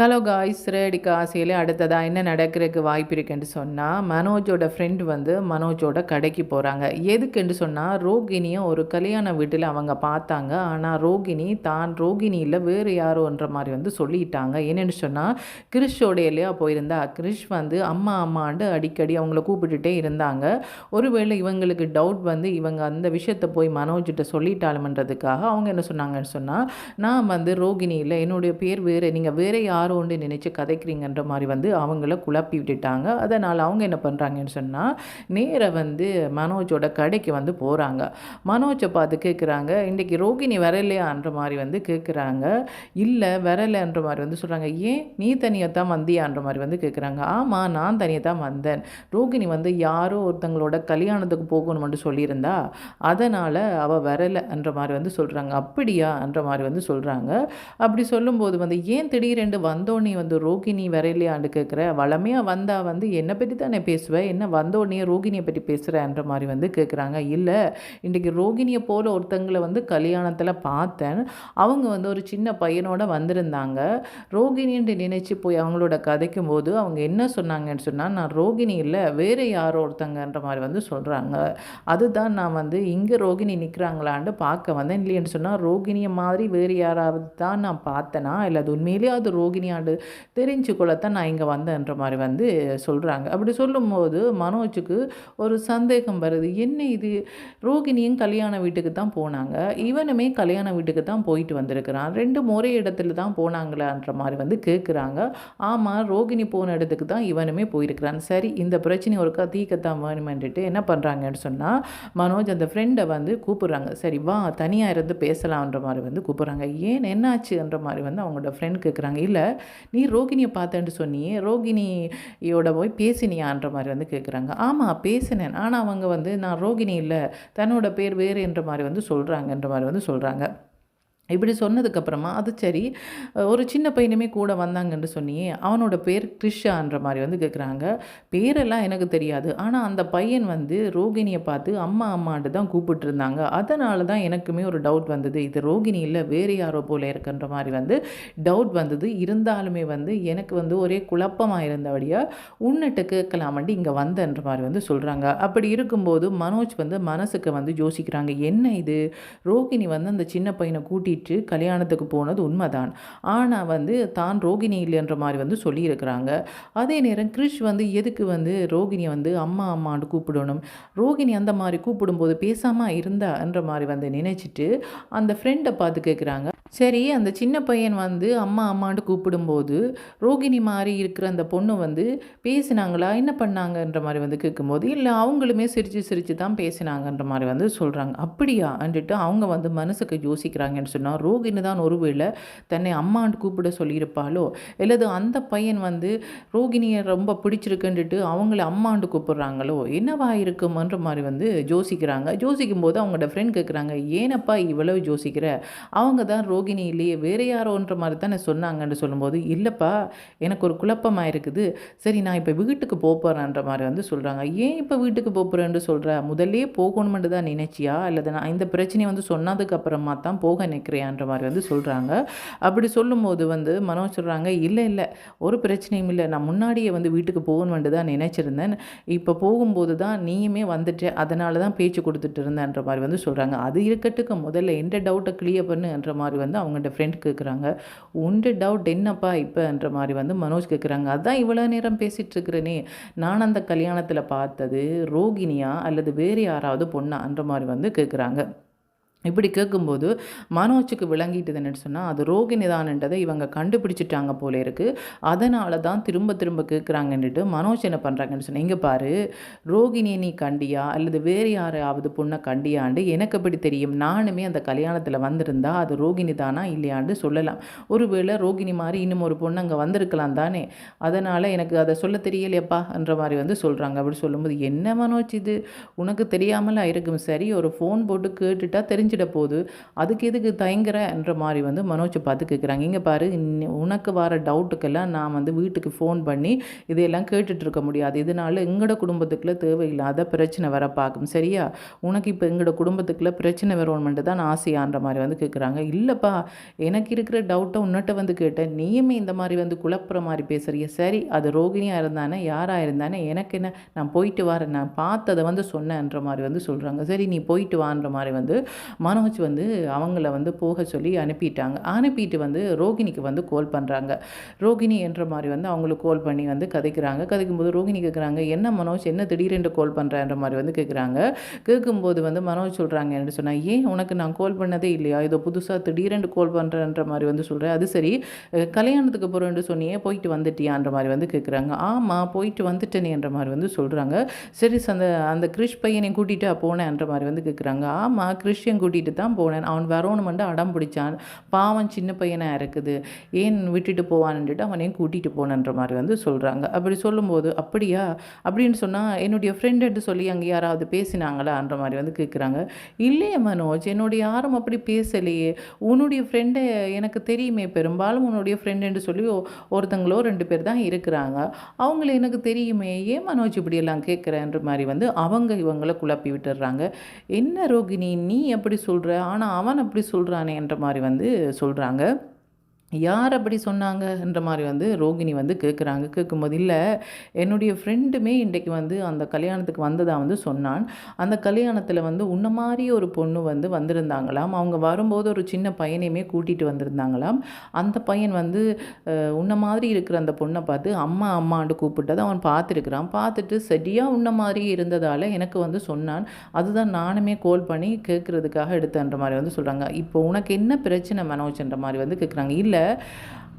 Hello guys radii ஆசையில் அடுத்ததாக என்ன நடக்கிறதுக்கு வாய்ப்பு இருக்குன்னு சொன்னால் மனோஜோட ஃப்ரெண்டு வந்து மனோஜோட கடைக்கு போகிறாங்க எதுக்குன்னு சொன்னால் ரோகிணியை ஒரு கல்யாண வீட்டில் அவங்க பார்த்தாங்க. ஆனால் ரோகிணி தான் ரோகிணியில் வேறு யாரோன்ற மாதிரி வந்து சொல்லிட்டாங்க. என்னென்னு சொன்னால் கிறிஷோட இல்லையா போயிருந்தா கிறிஷ் வந்து அம்மா அம்மாண்டு அடிக்கடி அவங்கள கூப்பிட்டுட்டே இருந்தாங்க. ஒருவேளை இவங்களுக்கு டவுட் வந்து இவங்க அந்த விஷயத்தை போய் மனோஜிட்ட சொல்லிட்டாலுமன்றதுக்காக அவங்க என்ன சொன்னாங்கன்னு சொன்னால் நான் வந்து ரோகிணியில் என்னுடைய பேர் வேறு நீங்கள் வேறு யார் ஒன்று நினச்சி கதைக்கிறீங்கன்ற மாதிரி வந்து அவங்கள குழப்பி விட்டுட்டாங்க. அதனால் அவங்க என்ன பண்ணுறாங்கன்னு சொன்னால் நேராக வந்து மனோஜோட கடைக்கு வந்து போகிறாங்க மனோஜை பார்த்து கேட்குறாங்க இன்றைக்கி ரோகிணி வரலையான்ற மாதிரி வந்து கேட்குறாங்க இல்லை வரலைன்ற மாதிரி வந்து சொல்கிறாங்க ஏன்? நீ தனியாக தான் வந்தியான்ற மாதிரி வந்து கேட்குறாங்க ஆமாம் நான் தனியாக தான் வந்தேன். ரோகிணி வந்து யாரோ ஒருத்தங்களோட கல்யாணத்துக்கு போகணும்னு சொல்லியிருந்தா அதனால் அவள் வரலைன்ற மாதிரி வந்து சொல்கிறாங்க அப்படியான்ற மாதிரி வந்து சொல்கிறாங்க அப்படி சொல்லும்போது வந்து ஏன் திடீரென்று வந்தோடனே வந்து ரோகிணி வரையிலையாண்டு கேட்குற? வளமையாக வந்தால் வந்து என்னை பற்றி தானே பேசுவேன் என்ன வந்தோடனே ரோகிணியை பற்றி பேசுகிறேன்ற மாதிரி வந்து கேட்குறாங்க. இல்லை இன்றைக்கி ரோகிணியை போல் ஒருத்தங்களை வந்து கல்யாணத்தில் பார்த்தேன். அவங்க வந்து ஒரு சின்ன பையனோட வந்திருந்தாங்க. ரோகிணின்ட்டு நினச்சி போய் அவங்களோட கதைக்கும் போது அவங்க என்ன சொன்னாங்கன்னு சொன்னால் நான் ரோகிணி இல்லை வேறு யாரோ ஒருத்தங்கன்ற மாதிரி வந்து சொல்கிறாங்க அதுதான் நான் வந்து இங்கே ரோகிணி நிற்கிறாங்களான்னு பார்க்க வந்தேன். இல்லைன்னு சொன்னால் ரோகிணியை மாதிரி வேறு யாராவது தான் நான் பார்த்தேனா? இல்லை அது உண்மையிலேயே அது ரோகிணியாண்டு தெரிஞ்சு கொள்ளத்தான் நான் இங்கே வந்தேன்ற மாதிரி வந்து சொல்கிறாங்க அப்படி சொல்லும்போது மனோஜுக்கு ஒரு சந்தேகம் வருது. என்ன இது? ரோகிணியும் கல்யாண வீட்டுக்கு தான் போனாங்க. இவனுமே கல்யாண வீட்டுக்கு தான் போயிட்டு வந்திருக்கிறான். ரெண்டு ஒரே இடத்துல தான் போனாங்களான்ற மாதிரி வந்து கேட்குறாங்க ஆமாம் ரோகிணி போன இடத்துக்கு தான் இவனுமே போயிருக்கிறான். சரி இந்த பிரச்சனை ஒருக்கா தீக்கத்தான் வேணுமென்ட்டு என்ன பண்ணுறாங்கன்னு சொன்னால் மனோஜ் அந்த ஃப்ரெண்டை வந்து கூப்பிட்றாங்க. சரி வா தனியாக இருந்து பேசலான்ற மாதிரி வந்து கூப்பிட்றாங்க. ஏன் என்னாச்சுன்ற மாதிரி வந்து அவங்களோட ஃப்ரெண்ட் கேட்குறாங்க இல்லை நீ ரோகிணியை பார்த்தேன்னு சொன்னியே ரோகிணியோட போய் பேசினியான்ற மாதிரி வந்து கேட்குறாங்க ஆமாம் பேசினேன். ஆனால் அவங்க வந்து நான் ரோகிணி இல்லை தன்னோட பேர் வேறு என்ற மாதிரி வந்து சொல்கிறாங்கன்ற மாதிரி வந்து சொல்கிறாங்க இப்படி சொன்னதுக்கப்புறமா அது சரி ஒரு சின்ன பையனுமே கூட வந்தாங்கன்னு சொன்னியே அவனோட பேர் கிருஷான்ற மாதிரி வந்து கேட்குறாங்க பேரெல்லாம் எனக்கு தெரியாது. ஆனால் அந்த பையன் வந்து ரோகிணியை பார்த்து அம்மா அம்மான்ட்டு தான் கூப்பிட்டுருந்தாங்க. அதனால தான் எனக்குமே ஒரு டவுட் வந்தது. இது ரோகிணி இல்லை வேறு யாரோ போல இருக்குன்ற மாதிரி வந்து டவுட் வந்தது. இருந்தாலுமே வந்து எனக்கு வந்து ஒரே குழப்பமாக இருந்தபடியாக உன்னிட்ட கேட்கலாமண்டி இங்கே வந்தன்ற மாதிரி வந்து சொல்கிறாங்க அப்படி இருக்கும்போது மனோஜ் வந்து மனசுக்கு வந்து யோசிக்கிறாங்க. என்ன இது? ரோகிணி வந்து அந்த சின்ன பையனை கூட்டிகிட்டு சொல்லிட்டு கல்யாணத்துக்கு போனது உண்மைதான். ஆனால் வந்து தான் ரோகிணி இல்லைன்ற மாதிரி வந்து சொல்லியிருக்கிறாங்க. அதே நேரம் கிருஷ் வந்து எதுக்கு வந்து ரோகிணியை வந்து அம்மா அம்மான்னு கூப்பிடணும்? ரோகிணி அந்த மாதிரி கூப்பிடும்போது பேசாமல் இருந்தான்ற மாதிரி வந்து நினச்சிட்டு அந்த ஃப்ரெண்டை பார்த்து கேட்குறாங்க சரி அந்த சின்ன பையன் வந்து அம்மா அம்மான்னு கூப்பிடும்போது ரோகிணி மாதிரி இருக்கிற அந்த பொண்ணு வந்து பேசினாங்களா? என்ன பண்ணாங்கன்ற மாதிரி வந்து கேட்கும்போது இல்லை அவங்களுமே சிரித்து சிரித்து தான் பேசினாங்கன்ற மாதிரி வந்து சொல்கிறாங்க அப்படியா? அன்ட்டு அவங்க வந்து மனசுக்கு யோசிக்கிறாங்கன்னு சொன்னால் ரோகிணி தான் ஒருவேளை தன்னை அம்மான்னு கூப்பிட சொல்லியிருப்பாளோ? அல்லது அந்த பையன் வந்து ரோகிணியை ரொம்ப பிடிச்சிருக்குன்ட்டு அவங்கள அம்மாண்டு கூப்பிட்றாங்களோ? என்னவா இருக்குமன்ற மாதிரி வந்து யோசிக்கிறாங்க. யோசிக்கும் போது அவங்களோட ஃப்ரெண்ட் கேட்குறாங்க ஏனப்பா இவ்வளவு யோசிக்கிற? அவங்க தான் ரோகிணி இல்லையே வேறு யாரோன்ற மாதிரி தானே சொன்னாங்கன்னு சொல்லும்போது இல்லைப்பா எனக்கு ஒரு குழப்பமாக இருக்குது. சரி நான் இப்போ வீட்டுக்கு போகிறேன்ற மாதிரி வந்து சொல்கிறாங்க ஏன் இப்போ வீட்டுக்கு போகிறேன்னு சொல்கிற முதல்லே போகணுமென்று தான் நினைச்சியா? அல்லது நான் இந்த பிரச்சனையை வந்து சொன்னதுக்கு அப்புறமா தான் போக நிற்கிறியான்ற மாதிரி வந்து சொல்கிறாங்க அப்படி சொல்லும்போது வந்து மனோஜ் சொல்கிறாங்க இல்லை இல்லை ஒரு பிரச்சனையும் இல்லை. நான் முன்னாடியே வந்து வீட்டுக்கு போகணுன்ட்டு தான் நினச்சிருந்தேன். இப்போ போகும்போது தான் நீயுமே வந்துட்டு. அதனால தான் பேச்சு கொடுத்துட்டு இருந்தேன்ற மாதிரி வந்து சொல்கிறாங்க அது இருக்கட்டுக்கு முதல்ல எந்த டவுட்டை கிளியர் பண்ணுன்ற மாதிரி வந்து அவங்கள்ட்ட ஃப்ரெண்ட் கேட்குறாங்க உண்டு டவுட் என்னப்பா இப்போன்ற மாதிரி வந்து மனோஜ் கேட்குறாங்க அதான் இவ்வளோ நேரம் பேசிகிட்டு இருக்கிறேனே. நான் அந்த கல்யாணத்தில் பார்த்தது ரோகிணியா அல்லது வேறு யாராவது பொண்ணான்ற மாதிரி வந்து கேட்குறாங்க இப்படி கேட்கும்போது மனோஜுக்கு விளங்கிட்டது என்னென்னு சொன்னால் அது ரோகி நிதானன்றதை இவங்க கண்டுபிடிச்சிட்டாங்க போல இருக்குது அதனால தான் திரும்ப திரும்ப கேட்குறாங்கன்னுட்டு மனோஜ் என்ன பண்ணுறாங்கன்னு சொன்னால் இங்கே பாரு ரோகிணியை நீ கண்டியா? அல்லது வேறு யாராவது பொண்ணை கண்டியாண்டு எனக்கு எப்படி தெரியும்? நானுமே அந்த கல்யாணத்தில் வந்திருந்தா அது ரோகிணி தானா இல்லையாண்டு சொல்லலாம். ஒருவேளை ரோகிணி மாதிரி இன்னும் ஒரு பொண்ணு அங்கே வந்திருக்கலாம் தானே? அதனால் எனக்கு அதை சொல்ல தெரியலையப்பா என்ற மாதிரி வந்து சொல்கிறாங்க அப்படி சொல்லும்போது என்ன மனோஜ் இது? உனக்கு தெரியாமலாம் இருக்கும். சரி ஒரு ஃபோன் போட்டு கேட்டுட்டா தெரிஞ்சு தெரிஞ்சிட போகுது அதுக்கு எதுக்கு தயங்குறன்ற மாதிரி வந்து மனோஜ் பார்த்து கேட்குறாங்க இங்கே பாரு உனக்கு வர டவுட்டுக்கெல்லாம் நான் வந்து வீட்டுக்கு ஃபோன் பண்ணி இதையெல்லாம் கேட்டுட்ருக்க முடியாது. இதனால எங்களோட குடும்பத்துக்குள்ளே தேவையில்லாத பிரச்சனை வர பார்க்கும். சரியா? உனக்கு இப்போ எங்களோட குடும்பத்துக்குள்ளே பிரச்சனை வரணுமெண்ட்டு தான் ஆசையான்ற மாதிரி வந்து கேட்குறாங்க இல்லைப்பா எனக்கு இருக்கிற டவுட்டை உன்னிட்ட வந்து கேட்டேன். நீயுமே இந்த மாதிரி வந்து குழப்புற மாதிரி பேசுகிறிய சரி அது ரோகிணியாக இருந்தானே யாராக இருந்தானே எனக்கு என்ன? நான் போயிட்டு வரேன். நான் பார்த்ததை வந்து சொன்னேன்ற மாதிரி வந்து சொல்கிறாங்க சரி நீ போயிட்டு வான்ற மாதிரி வந்து மனோஜ் வந்து அவங்கள வந்து போக சொல்லி அனுப்பிட்டாங்க. அனுப்பிட்டு வந்து ரோகிணிக்கு வந்து கால் பண்ணுறாங்க ரோகிணி என்ற மாதிரி வந்து அவங்களுக்கு கால் பண்ணி வந்து கதைக்கிறாங்க. கதைக்கும்போது ரோகிணி கேட்குறாங்க என்ன மனோஜ் என்ன திடீரென்று கால் பண்ணுறேன்ற மாதிரி வந்து கேட்குறாங்க கேட்கும்போது வந்து மனோஜ் சொல்கிறாங்க என்று சொன்னால் ஏன் உனக்கு நான் கால் பண்ணதே இல்லையா? இதோ புதுசாக திடீரென்று கால் பண்ணுறேன்ற மாதிரி வந்து சொல்கிறேன் அது சரி கல்யாணத்துக்கு போகிறேன்னு சொன்னியே போயிட்டு வந்துட்டியான்ற மாதிரி வந்து கேட்குறாங்க ஆமாம் போயிட்டு வந்துட்டேனேன்ற மாதிரி வந்து சொல்கிறாங்க சரி அந்த அந்த கிறிஷ் பையனை கூட்டிகிட்டு போனேன்ற மாதிரி வந்து கேட்குறாங்க ஆமாம் கிறிஸ்டியன் கூட்டிகிட்டு தான் போனேன். அவன் வரணுமெண்டு அடம் பிடிச்சான். பாவம் சின்ன பையனாக இருக்குது. ஏன் விட்டுட்டு போவான்னுட்டு அவனையும் கூட்டிகிட்டு போனன்ற மாதிரி வந்து சொல்கிறாங்க அப்படி சொல்லும்போது அப்படியா? அப்படின்னு சொன்னால் என்னுடைய ஃப்ரெண்டுன்னு சொல்லி அங்கே யாராவது பேசினாங்களான்ற மாதிரி வந்து கேட்குறாங்க இல்லையே மனோஜ் என்னுடைய யாரும் அப்படி பேசலையே. உன்னுடைய ஃப்ரெண்டை எனக்கு தெரியுமே. பெரும்பாலும் உன்னுடைய ஃப்ரெண்டுன்னு சொல்லி ஒருத்தங்களோ ரெண்டு பேர் தான் இருக்கிறாங்க. அவங்கள எனக்கு தெரியுமே. ஏன் மனோஜ் இப்படியெல்லாம் கேட்குறேன்ற மாதிரி வந்து அவங்க இவங்களை குழப்பி விட்டுடுறாங்க என்ன ரோகிணி நீ எப்படி சொல்கிற ஆனால் அவன் அப்படி சொல்கிறானேன்ற மாதிரி வந்து சொல்கிறாங்க யார் அப்படி சொன்னாங்கன்ற மாதிரி வந்து ரோகிணி வந்து கேட்குறாங்க கேட்கும்போது இல்லை என்னுடைய ஃப்ரெண்டுமே இன்றைக்கு வந்து அந்த கல்யாணத்துக்கு வந்ததாக வந்து சொன்னான். அந்த கல்யாணத்தில் வந்து உன்ன மாதிரி ஒரு பொண்ணு வந்து வந்திருந்தாங்களாம். அவங்க வரும்போது ஒரு சின்ன பையனையுமே கூட்டிகிட்டு வந்திருந்தாங்களாம். அந்த பையன் வந்து உன்ன மாதிரி இருக்கிற அந்த பொண்ணை பார்த்து அம்மா அம்மாண்டு கூப்பிட்டதை அவன் பார்த்துருக்குறான். பார்த்துட்டு சரியாக உன்ன மாதிரி இருந்ததால் எனக்கு வந்து சொன்னான். அதுதான் நானுமே கால் பண்ணி கேட்குறதுக்காக எடுத்தன்ற மாதிரி வந்து சொல்கிறாங்க இப்போ உனக்கு என்ன பிரச்சனை மனோஜ்ன்ற மாதிரி வந்து கேட்குறாங்க இல்லை விட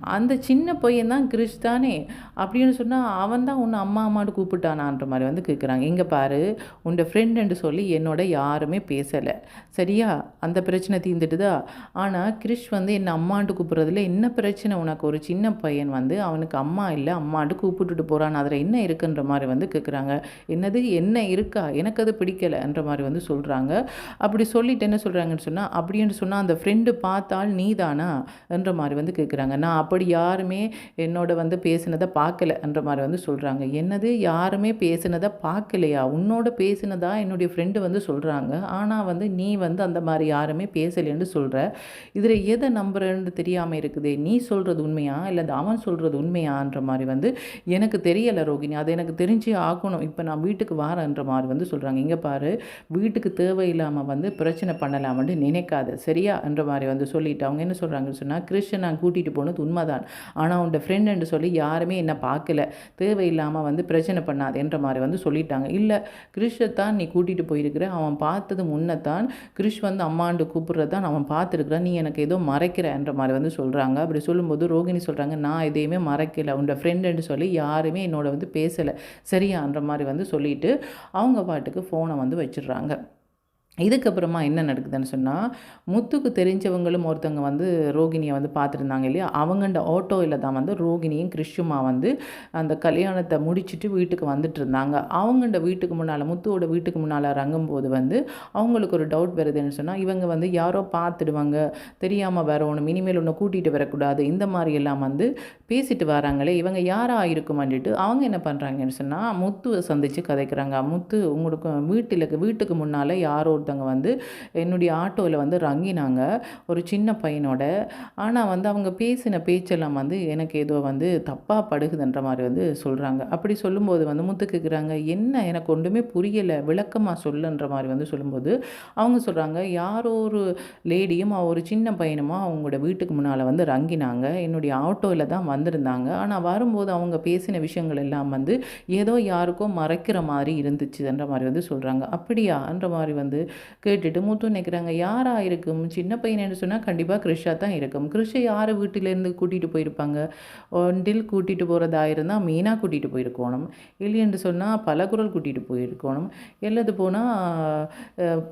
அந்த சின்ன பையன் தான் கிரிஷ் தானே? அப்படின்னு சொன்னால் அவன் தான் உன்னை அம்மா அம்மாட்டு கூப்பிட்டானான்ற மாதிரி வந்து கேட்குறாங்க இங்கே பாரு உன்னோட ஃப்ரெண்டுன்னு சொல்லி என்னோட யாருமே பேசலை. சரியா? அந்த பிரச்சனை தீர்ந்துட்டுதா? ஆனால் கிரிஷ் வந்து என்னை அம்மாட்டு கூப்பிட்றதுல என்ன பிரச்சனை? உனக்கு ஒரு சின்ன பையன் வந்து அவனுக்கு அம்மா இல்லை அம்மாட்டு கூப்பிட்டுட்டு போகிறான் அதில் என்ன இருக்குன்ற மாதிரி வந்து கேட்குறாங்க என்னது? என்ன இருக்கா? எனக்கு அது பிடிக்கலைன்ற மாதிரி வந்து சொல்கிறாங்க அப்படி சொல்லிட்டு என்ன சொல்கிறாங்கன்னு சொன்னால் அப்படின்னு சொன்னால் அந்த ஃப்ரெண்டு பார்த்தால் நீ தானா என்ற மாதிரி வந்து கேட்குறாங்க நான் அப்படி யாருமே என்னோட வந்து பேசினதை பார்க்கலன்ற மாதிரி வந்து சொல்கிறாங்க என்னது? யாருமே பேசினதை பார்க்கலையா? உன்னோட பேசினதா என்னுடைய ஃப்ரெண்டு வந்து சொல்கிறாங்க ஆனால் வந்து நீ வந்து அந்த மாதிரி யாருமே பேசலைன்னு சொல்கிற இதில் எதை நம்புறேன்னு தெரியாமல் இருக்குது? நீ சொல்கிறது உண்மையா? இல்லை அவன் சொல்கிறது உண்மையான்ற மாதிரி வந்து எனக்கு தெரியலை ரோகிணி. அது எனக்கு தெரிஞ்சே ஆகணும். இப்போ நான் வீட்டுக்கு வரேன்ற மாதிரி வந்து சொல்கிறாங்க இங்கே பாரு வீட்டுக்கு தேவையில்லாமல் வந்து பிரச்சனை பண்ணலாம்னு நினைக்காத. சரியா? என்ற மாதிரி வந்து சொல்லிட்டு அவங்க என்ன சொல்கிறாங்கன்னு சொன்னால் கிறிஸ்டன் நான் கூட்டிகிட்டு போனது உண்மை உண்மைதான். ஆனால் உன்ட ஃப்ரெண்டுன்னு சொல்லி யாருமே என்னை பார்க்கல. தேவையில்லாமல் வந்து பிரச்சனை பண்ணாதேன்ற மாதிரி வந்து சொல்லிட்டாங்க. இல்லை கிறிஷத்தான் நீ கூட்டிகிட்டு போயிருக்கிற. அவன் பார்த்தது முன்னத்தான். கிறிஷ் வந்து அம்மாண்டு கூப்பிட்றதான் அவன் பார்த்துருக்குறான் நீ எனக்கு ஏதோ மறைக்கிறன்ற மாதிரி வந்து சொல்கிறாங்க அப்படி சொல்லும்போது ரோகிணி சொல்கிறாங்க நான் எதையுமே மறைக்கலை. உன்னோட ஃப்ரெண்டுன்னு சொல்லி யாருமே என்னோட வந்து பேசலை. சரியான்ற மாதிரி வந்து சொல்லிவிட்டு அவங்க பாட்டுக்கு ஃபோனை வந்து வச்சிடுறாங்க. இதுக்கப்புறமா என்ன நடக்குதுன்னு சொன்னால் முத்துக்கு தெரிஞ்சவங்களும் ஒருத்தவங்க வந்து ரோகிணியை வந்து பார்த்துருந்தாங்க இல்லையா? அவங்கண்ட ஆட்டோவில் தான் வந்து ரோகிணியும் கிறிஷுமா வந்து அந்த கல்யாணத்தை முடிச்சுட்டு வீட்டுக்கு வந்துட்டு இருந்தாங்க அவங்கண்ட வீட்டுக்கு முன்னால் முத்துவோட வீட்டுக்கு முன்னால் இறங்கும்போது வந்து அவங்களுக்கு ஒரு டவுட் வருதுன்னு சொன்னால் இவங்க வந்து யாரோ பார்த்துடுவாங்க. தெரியாமல் வரணும் இனிமேல் ஒன்று கூட்டிகிட்டு வரக்கூடாது. இந்த மாதிரி எல்லாம் வந்து பேசிட்டு வராங்களே இவங்க யாராக இருக்குமான்ட்டு அவங்க என்ன பண்ணுறாங்கன்னு சொன்னால் முத்துவை சந்தித்து கதைக்கிறாங்க. முத்து உங்களுக்கு வீட்டில் வீட்டுக்கு முன்னால் யாரோ ஒருத்தவங்க வந்து என்னுடைய ஆட்டோவில் வந்து ரங்கினாங்க. ஒரு சின்ன பையனோட. ஆனால் வந்து அவங்க பேசின பேச்செல்லாம் வந்து எனக்கு ஏதோ வந்து தப்பாக படுகுதுன்ற மாதிரி வந்து சொல்கிறாங்க அப்படி சொல்லும்போது வந்து முத்து கேட்குறாங்க என்ன? எனக்கு ஒன்றுமே புரியலை. விளக்கமாக சொல்லுன்ற மாதிரி வந்து சொல்லும்போது அவங்க சொல்கிறாங்க யாரோ ஒரு லேடியும் ஒரு சின்ன பையனுமா அவங்களோட வீட்டுக்கு முன்னால் வந்து ரங்கினாங்க. என்னுடைய ஆட்டோவில் தான் வந்திருந்தாங்க. ஆனால் வரும்போது அவங்க பேசின விஷயங்கள் எல்லாம் வந்து ஏதோ யாருக்கோ மறைக்கிற மாதிரி இருந்துச்சுன்ற மாதிரி வந்து சொல்கிறாங்க அப்படியான்ற மாதிரி வந்து கேட்டுட்டு முத்து நிற்கிறாங்க யாராக இருக்கும்? சின்ன பையன் சொன்னால் கண்டிப்பாக கிருஷா தான் இருக்கும். கிருஷை யார் வீட்டிலேருந்து கூட்டிகிட்டு போயிருப்பாங்க? ஒன்றில் கூட்டிகிட்டு போகிறதா இருந்தால் மீனாக கூட்டிகிட்டு போயிருக்கணும். இல்லையென்று சொன்னால் பலகுரல் கூட்டிகிட்டு போயிருக்கணும். இல்லது போனால்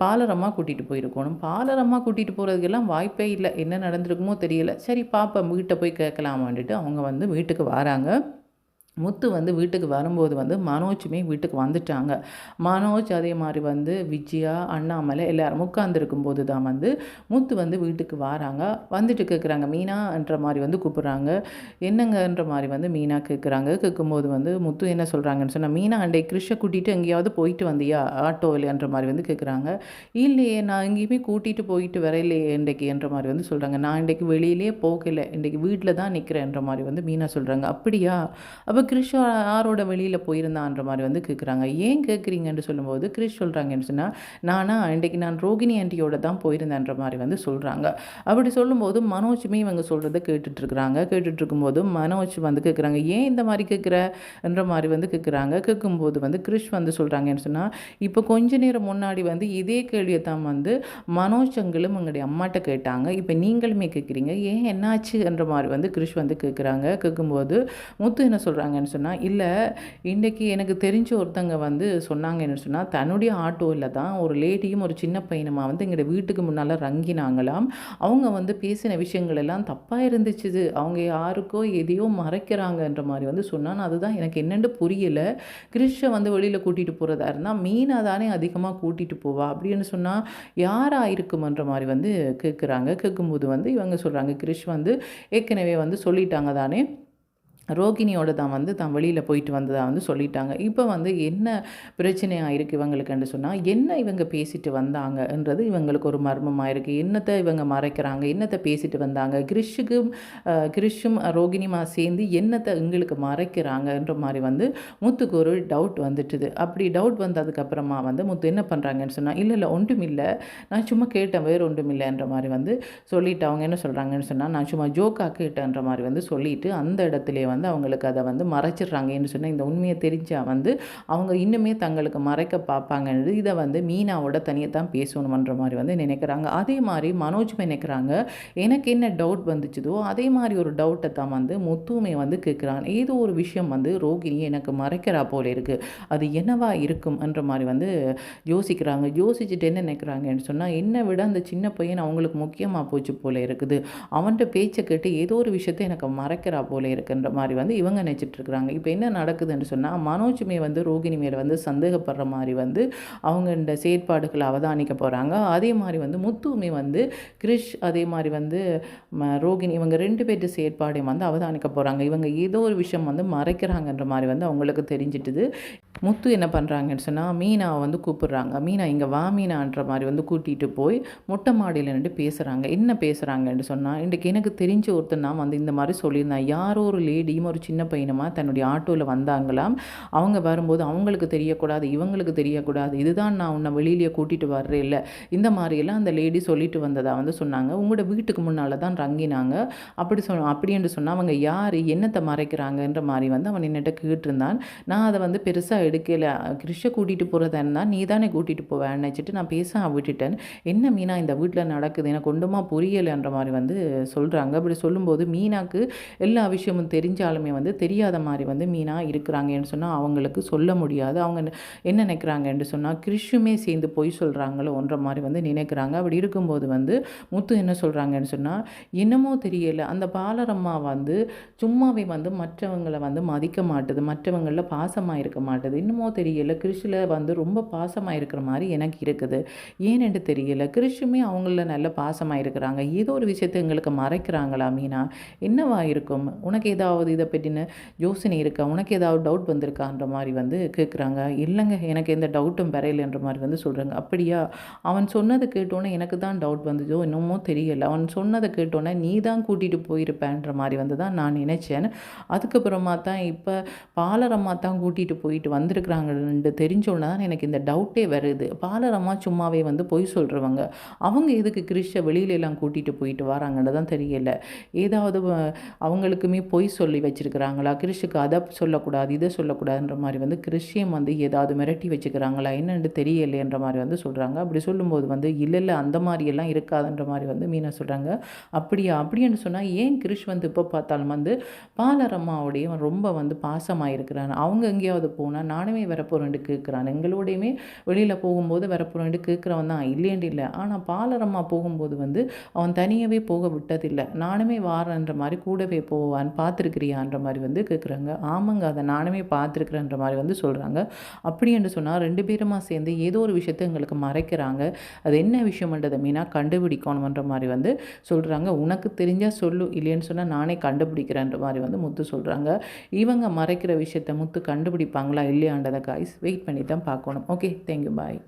பாலரமாக கூட்டிகிட்டு போயிருக்கணும். பாலரமாக கூட்டிகிட்டு போகிறதுக்கெல்லாம் வாய்ப்பே இல்லை. என்ன நடந்திருக்குமோ தெரியல. சரி பாப்பா வீட்டை போய் கேட்கலாமான்ட்டு அவங்க வந்து வீட்டுக்கு வராங்க. முத்து வந்து வீட்டுக்கு வரும்போது வந்து மனோஜுமே வீட்டுக்கு வந்துட்டாங்க. மனோஜ் அதே மாதிரி வந்து விஜயா அண்ணாமலை எல்லாரும் உட்காந்துருக்கும் போது தான் வந்து முத்து வந்து வீட்டுக்கு வராங்க. வந்துட்டு கேட்குறாங்க மீனான்ற மாதிரி வந்து கூப்பிட்றாங்க. என்னங்கன்ற மாதிரி வந்து மீனா கேட்குறாங்க கேட்கும்போது வந்து முத்து என்ன சொல்கிறாங்கன்னு சொன்னால் மீனா அண்டை கிருஷ்ண கூட்டிகிட்டு எங்கேயாவது போயிட்டு வந்தியா? ஆட்டோ இல்லைன்ற மாதிரி வந்து கேட்குறாங்க இல்லையே நான் எங்கேயுமே கூட்டிகிட்டு போயிட்டு வரையிலையே இன்றைக்கு என்ற மாதிரி வந்து சொல்கிறாங்க நான் இன்றைக்கு வெளியிலே போகலை இன்றைக்கு வீட்டில் தான் நிற்கிறேன்ற மாதிரி வந்து மீனா சொல்கிறாங்க அப்படியா? அப்போ கிறிஷ் யாரோட வெளியில் போயிருந்தான்ற மாதிரி வந்து கேட்குறாங்க ஏன் கேட்குறீங்கன்னு சொல்லும்போது கிறிஷ் சொல்கிறாங்கன்னு சொன்னால் நானா இன்றைக்கு நான் ரோகிணி ஆண்டியோட தான் போயிருந்தேன்ற மாதிரி வந்து சொல்கிறாங்க அப்படி சொல்லும்போது மனோஜுமே இவங்க சொல்கிறத கேட்டுட்ருக்குறாங்க. கேட்டுட்ருக்கும்போது மனோஜ் வந்து கேட்குறாங்க ஏன் இந்த மாதிரி கேட்குறன்ற மாதிரி வந்து கேட்குறாங்க கேட்கும்போது வந்து கிறிஷ் வந்து சொல்கிறாங்கன்னு சொன்னால் இப்போ கொஞ்ச நேரம் முன்னாடி வந்து இதே கேள்வியை தான் வந்து மனோஜ் அங்கிளும் எங்களுடைய அம்மாட்ட கேட்டாங்க. இப்போ நீங்களுமே கேட்குறீங்க ஏன் என்னாச்சுன்ற மாதிரி வந்து கிறிஷ் வந்து கேட்குறாங்க கேட்கும்போது முத்து என்ன சொல்கிறாங்க சொல்கிறாங்கன்னு சொன்னால் இல்லை இன்றைக்கி எனக்கு தெரிஞ்ச ஒருத்தங்க வந்து சொன்னாங்கன்னு சொன்னால் தன்னுடைய ஆட்டோவில் தான் ஒரு லேடியும் ஒரு சின்ன பையனுமா வந்து எங்களோட வீட்டுக்கு முன்னால் ரங்கினாங்களாம். அவங்க வந்து பேசின விஷயங்கள் எல்லாம் தப்பாக இருந்துச்சு அவங்க யாருக்கோ எதையோ மறைக்கிறாங்கன்ற மாதிரி வந்து சொன்னான். அதுதான் எனக்கு என்னென்னு புரியலை. கிறிஷை வந்து வெளியில் கூட்டிகிட்டு போகிறதா இருந்தால் மீனை தானே அதிகமாக கூட்டிகிட்டு போவா? அப்படின்னு சொன்னால் யாராக இருக்குமன்ற மாதிரி வந்து கேட்குறாங்க கேட்கும்போது வந்து இவங்க சொல்கிறாங்க கிறிஷ் வந்து ஏற்கனவே வந்து சொல்லிட்டாங்க தானே ரோகிணியோட தான் வந்து தான் வெளியில் போயிட்டு வந்ததாக வந்து சொல்லிட்டாங்க. இப்போ வந்து என்ன பிரச்சனையாக இருக்குது இவங்களுக்குன்னு சொன்னால் என்ன இவங்க பேசிட்டு வந்தாங்கன்றது இவங்களுக்கு ஒரு மர்மமாக இருக்குது என்னத்தை இவங்க மறைக்கிறாங்க? என்னத்தை பேசிட்டு வந்தாங்க? கிரிஷுக்கும் கிரிஷும் ரோகிணிமா சேர்ந்து என்னத்தை எங்களுக்கு மறைக்கிறாங்கன்ற மாதிரி வந்து முத்துக்கு ஒரு டவுட் வந்துட்டுது. அப்படி டவுட் வந்ததுக்கப்புறமா வந்து முத்து என்ன பண்ணுறாங்கன்னு சொன்னால் இல்லை இல்லை ஒன்றும் இல்லை நான் சும்மா கேட்டேன் வேறு ஒன்றும் இல்லைன்ற மாதிரி வந்து சொல்லிவிட்டு அவங்க என்ன சொல்கிறாங்கன்னு சொன்னால் நான் சும்மா ஜோக்காக கேட்டேன்ற மாதிரி வந்து சொல்லிவிட்டு அந்த இடத்துலேயே வந்து வந்து அவங்களுக்கு அதை வந்து மறைச்சிடுறாங்கன்னு சொன்னால் இந்த உண்மையை தெரிஞ்சால் வந்து அவங்க இன்னுமே தங்களுக்கு மறைக்க பார்ப்பாங்கன்றது இதை வந்து மீனாவோட தனியாக தான் பேசணுமன்ற மாதிரி வந்து நினைக்கிறாங்க. அதே மாதிரி மனோஜும் நினைக்கிறாங்க எனக்கு என்ன டவுட் வந்துச்சுதோ அதே மாதிரி ஒரு டவுட்டை தான் வந்து முத்துமே வந்து கேட்குறாங்க ஏதோ ஒரு விஷயம் வந்து ரோகிணி எனக்கு மறைக்கிறா போல இருக்குது அது என்னவா இருக்கும்ன்ற மாதிரி வந்து யோசிக்கிறாங்க. யோசிச்சுட்டு என்ன நினைக்கிறாங்கன்னு சொன்னால் என்னை விட அந்த சின்ன பையன் அவங்களுக்கு முக்கியமாக போச்சு போல இருக்குது. அவன்கிட்ட பேச்சை கேட்டு ஏதோ ஒரு விஷயத்தை எனக்கு மறைக்கிறா போல இருக்குன்ற மாதிரி மாதிரி வந்து இவங்க நினச்சிட்ருக்குறாங்க. இப்போ என்ன நடக்குதுன்னு சொன்னால் மனோஜுமே வந்து ரோகிணி மேலே வந்து சந்தேகப்படுற மாதிரி வந்து அவங்க இந்த செயற்பாடுகளை அவதானிக்க போகிறாங்க அதே மாதிரி வந்து முத்துவுமே வந்து கிரிஷ் அதே மாதிரி வந்து ரோகிணி இவங்க ரெண்டு பேர்த்து செயற்பாடையும் வந்து அவதானிக்க போகிறாங்க இவங்க ஏதோ ஒரு விஷயம் வந்து மறைக்கிறாங்கன்ற மாதிரி வந்து அவங்களுக்கு தெரிஞ்சிட்டுது. முத்து என்ன பண்ணுறாங்கன்னு சொன்னால் மீனாவை வந்து கூப்பிடுறாங்க. மீனா இங்கே வா மீனான்ற மாதிரி வந்து கூட்டிகிட்டு போய் மொட்டை மாடியில் நின்று பேசுகிறாங்க என்ன பேசுகிறாங்கன்னு சொன்னால் இன்றைக்கு எனக்கு தெரிஞ்ச ஒருத்தர் நான் வந்து இந்த மாதிரி சொல்லியிருந்தேன். யாரோ ஒரு லேடி லேடியும் ஒரு சின்ன பையனுமா தன்னுடைய ஆட்டோவில் வந்தாங்களாம். அவங்க வரும்போது அவங்களுக்கு தெரியக்கூடாது இவங்களுக்கு தெரியக்கூடாது. இதுதான் நான் உன்னை வெளியிலேயே கூட்டிகிட்டு வர்றேன் இல்லை இந்த மாதிரியெல்லாம் அந்த லேடி சொல்லிட்டு வந்ததாக வந்து சொன்னாங்க. உங்களோட வீட்டுக்கு முன்னால் தான் ரங்கினாங்க. அப்படி சொ அப்படி என்று சொன்னால் அவங்க யார்? என்னத்தை மறைக்கிறாங்கன்ற மாதிரி வந்து அவன் என்னட்ட கேட்டிருந்தான். நான் அதை வந்து பெருசாக எடுக்கலை. கிருஷ்ண கூட்டிகிட்டு போகிறதா இருந்தால் நீ தானே கூட்டிகிட்டு போவேன் நினச்சிட்டு நான் பேச விட்டுட்டேன். என்ன மீனா இந்த வீட்டில் நடக்குது? எனக்கு ஒன்றுமா புரியலைன்ற மாதிரி வந்து சொல்கிறாங்க அப்படி சொல்லும்போது மீனாக்கு எல்லா விஷயமும் தெரிஞ்ச தெரிஞ்சாலுமே வந்து தெரியாத மாதிரி வந்து மீனாக இருக்கிறாங்கன்னு சொன்னால் அவங்களுக்கு சொல்ல முடியாது. அவங்க என்ன நினைக்கிறாங்கன்னு சொன்னால் கிறிஷுமே சேர்ந்து பொய் சொல்கிறாங்களோன்ற மாதிரி வந்து நினைக்கிறாங்க. அப்படி இருக்கும்போது வந்து முத்து என்ன சொல்கிறாங்கன்னு சொன்னால் என்னமோ தெரியலை அந்த பாலரம்மா வந்து சும்மாவே வந்து மற்றவங்களை வந்து மதிக்க மாட்டுது மற்றவங்களில் பாசமாக இருக்க மாட்டுது. இன்னமோ தெரியலை கிறிஷில் வந்து ரொம்ப பாசமாக இருக்கிற மாதிரி எனக்கு இருக்குது. ஏன்னு தெரியல கிறிஷுமே அவங்கள நல்ல பாசமாக இருக்கிறாங்க ஏதோ ஒரு விஷயத்தை எங்களுக்கு மறைக்கிறாங்களா மீனா? என்னவா இருக்கும்? உனக்கு ஏதாவது ஏதாவது இதை பற்றின யோசனை இருக்கா? உனக்கு ஏதாவது டவுட் வந்திருக்கான்ற மாதிரி வந்து கேட்குறாங்க இல்லைங்க எனக்கு எந்த டவுட்டும் வரையலைன்ற மாதிரி வந்து சொல்கிறாங்க அப்படியா? அவன் சொன்னதை கேட்டோன்னே எனக்கு தான் டவுட் வந்ததோ இன்னமும் தெரியலை. அவன் சொன்னதை கேட்டோன்னே நீ தான் கூட்டிகிட்டு போயிருப்பேன்ற மாதிரி வந்து தான் நான் நினச்சேன். அதுக்கப்புறமா தான் இப்போ பாலரம்மா தான் கூட்டிகிட்டு போயிட்டு வந்திருக்கிறாங்கன்னு தெரிஞ்சோன்னே தான் எனக்கு இந்த டவுட்டே வருது. பாலரம்மா சும்மாவே வந்து பொய் சொல்கிறவங்க அவங்க எதுக்கு கிறிஷை வெளியிலலாம் கூட்டிகிட்டு போயிட்டு வராங்கன்னு தான் தெரியலை. ஏதாவது அவங்களுக்குமே பொய் சொல்லி சொல்லி வச்சுருக்கிறாங்களா? கிறிஷுக்கு அதை சொல்லக்கூடாது இதை சொல்லக்கூடாதுன்ற மாதிரி வந்து கிறிஷியம் வந்து ஏதாவது மிரட்டி வச்சுக்கிறாங்களா? என்னென்னு தெரியலைன்ற மாதிரி வந்து சொல்கிறாங்க அப்படி சொல்லும்போது வந்து இல்லை இல்லை அந்த மாதிரியெல்லாம் இருக்காதுன்ற மாதிரி வந்து மீனா சொல்கிறாங்க அப்படியா? அப்படின்னு சொன்னால் ஏன் கிறிஷ் வந்து இப்போ பார்த்தாலும் வந்து பாலரம்மாவோடையும் ரொம்ப வந்து பாசமாக இருக்கிறான் அவங்க எங்கேயாவது போனால் நானுமே வரப்போறேன்ட்டு கேட்குறான். எங்களோடையுமே வெளியில் போகும்போது வரப்போறேன்ட்டு கேட்குறவன் தான். இல்லையண்டு இல்லை. ஆனால் பாலரம்மா போகும்போது வந்து அவன் தனியாகவே போக விட்டதில்லை. நானுமே வாரன்ற மாதிரி கூடவே போவான்னு பார்த்துருக்கிறேன் அப்படியான்ற மாதிரி வந்து கேட்குறாங்க ஆமாங்க அதை நானுமே பார்த்துருக்குறேன்ற மாதிரி வந்து சொல்கிறாங்க அப்படி என்று சொன்னால் ரெண்டு பேருமா சேர்ந்து ஏதோ ஒரு விஷயத்தை எங்களுக்கு மறைக்கிறாங்க. அது என்ன விஷயம்ன்றதை மீனாக கண்டுபிடிக்கணுன்ற மாதிரி வந்து சொல்கிறாங்க உனக்கு தெரிஞ்சால் சொல்லு இல்லைன்னு சொன்னால் நானே கண்டுபிடிக்கிறேன்ற மாதிரி வந்து முத்து சொல்கிறாங்க இவங்க மறைக்கிற விஷயத்தை முத்து கண்டுபிடிப்பாங்களா இல்லையான்றதை காய்ஸ் வெயிட் பண்ணி தான் பார்க்கணும் ஓகே தேங்க்யூ பாய்